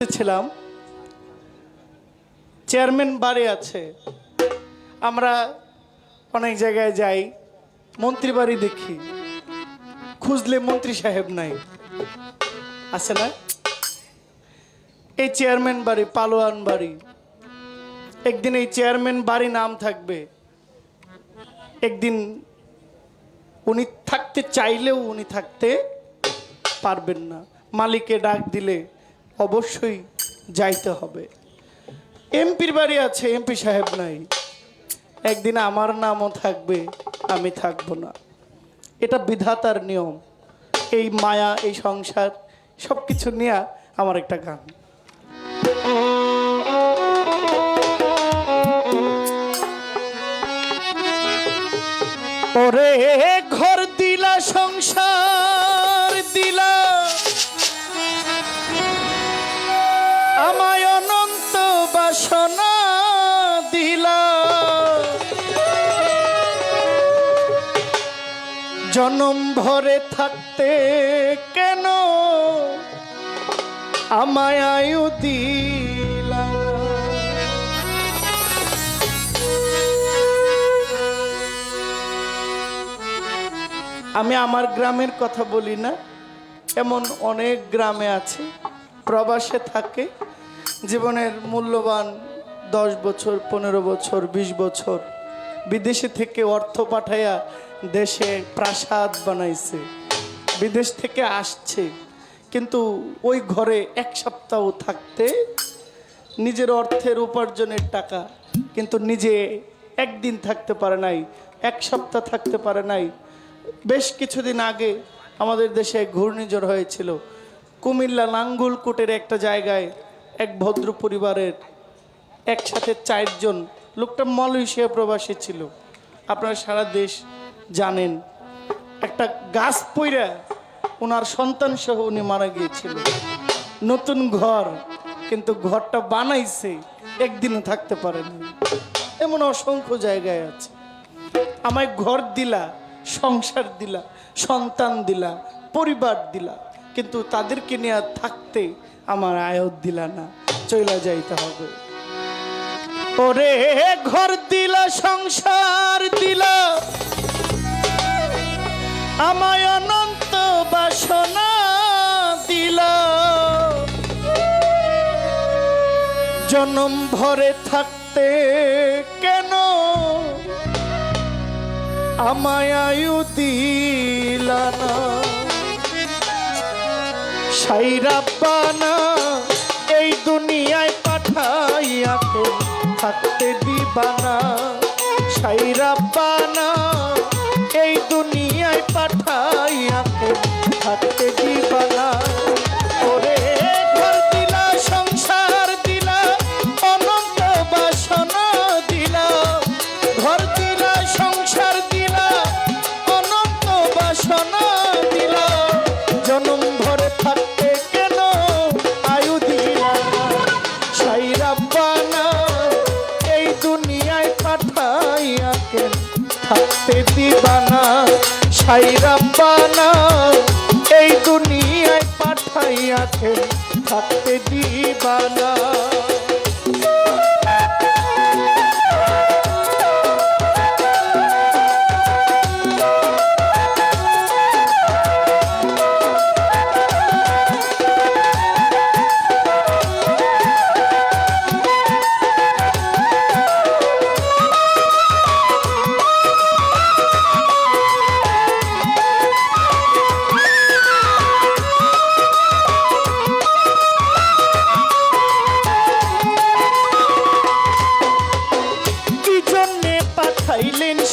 ছিলাম। চেয়ারম্যান বাড়ি আছে। আমরা অনেক জায়গায় যাই, মন্ত্রী বাড়ি দেখি। খুঁজলে মন্ত্রী সাহেব নাই। আছে না? এই চেয়ারম্যান বাড়ি, পালোয়ান বাড়ি। একদিন এই চেয়ারম্যান বাড়ি নাম থাকবে। একদিন উনি থাকতে চাইলেও উনি থাকতে পারবেন না। মালিকে ডাক দিলে অবশ্যই যাইতে হবে। এমপির বাড়ি আছে, এমপি সাহেব নাই। একদিন আমার নামও থাকবে, আমি থাকব না। এটা বিধাতার নিয়ম। এই মায়া, এই সংসার সব কিছু নিয়ে আমার একটা গান। ওরে জনম ভরে থাকতে কেন? আমায় আয়ু দিলা আমি আমার গ্রামের কথা বলি না। এমন অনেক গ্রামে আছে, প্রবাসে থাকে। জীবনের মূল্যবান দশ বছর, পনেরো বছর, বিশ বছর বিদেশে থেকে অর্থ পাঠাইয়া দেশে প্রাসাদ বানাইছে। বিদেশ থেকে আসছে। কিন্তু ওই ঘরে এক সপ্তাহ থাকতে নিজের অর্থের উপার্জনের টাকা কিন্তু নিজে একদিন থাকতে পারে নাই, এক সপ্তাহ থাকতে পারে নাই। বেশ কিছুদিন আগে আমাদের দেশে ঘূর্ণিঝড় হয়েছিল। কুমিল্লা নাঙ্গুলকোটের একটা জায়গায় এক ভদ্র পরিবারের একসাথে চারজন লোকটা মালয়েশিয়া প্রবাসী ছিল। আপনারা সারা দেশ জানেন, একটা গাছ পইরা ওনার সন্তান সহ উনি মারা গিয়েছিল। নতুন ঘর, কিন্তু ঘরটা বানাইছে, একদিনও থাকতে পারেনি। এমন অসংখ্য জায়গায় আছে। আমায় ঘর দিলা, সংসার দিলা, সন্তান দিলা, পরিবার দিলা, কিন্তু তাদেরকে নিয়ে থাকতে আমার আয়ত দিলা না। চইলা যাইতে হবে। ওরে ঘর দিলা, সংসার দিলা। আমায় অনন্ত বাসনা দিলা। জনম ভরে থাকতে কেন? আমায় আয়ু দিলা না। সাইরাব্বানা থাকতে সাইরা পানা এই দুনিয়ায় পাঠাইয়া থাকতে দিবানা। থাকতে দিবানা সাইরাব্বানা এই দুনিয়ায় পাঠাইয়াছে থাকতে দিবানা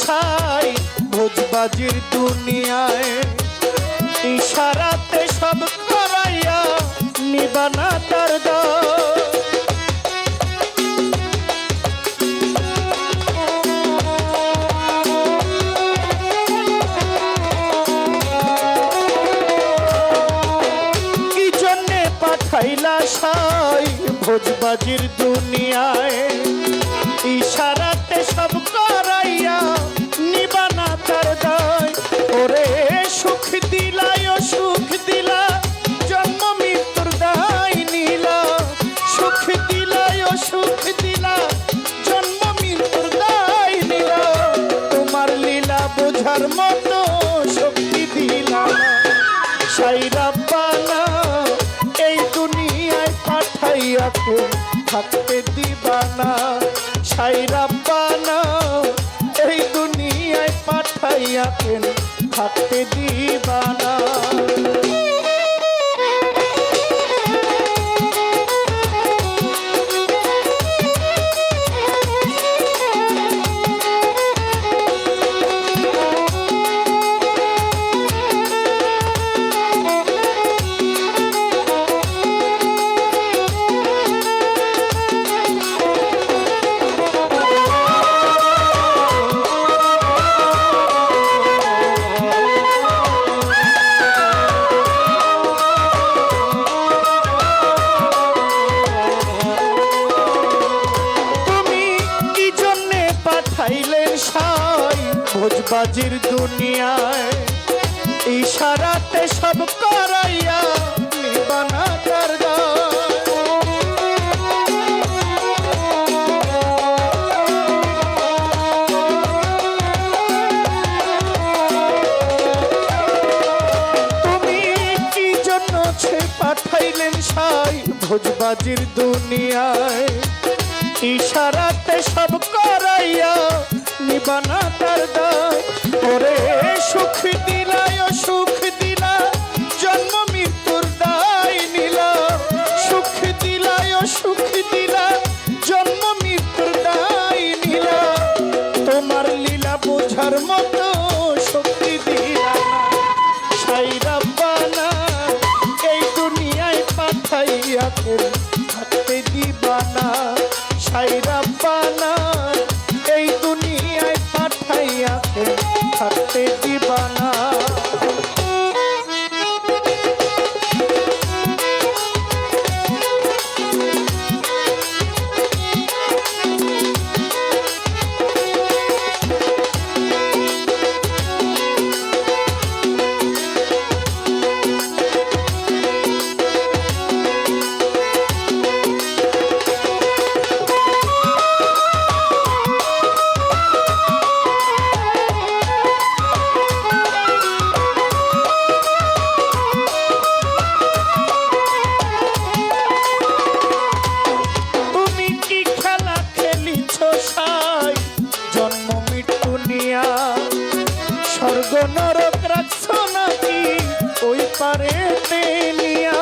সাই ভোজবাজির দুনিয়ায়। ইশারাতে সব করাইয়া নিবানা তার কি জন্যে পাঠাইলা সাই ভোজবাজির দুনিয়ায়? বোঝার মতো শক্তি দিলাম সাই রাব্বানা এই দুনিয়ায় পাঠাইয়াকে থাকতে দিবানা সাই রাব্বানা এই দুনিয়ায় পাঠাইয়াকে থাকতে দিবানা ভোজবাজির দুনিয়ায় ইশারাতে সব করাইয়া ছে পাঠাইলেন সাই ভোজবাজির দুনিয়ায়? ইশারাতে সব করাইয়া নিবানা তার দায় ওরে সুখ দিলায় তারে নিয়া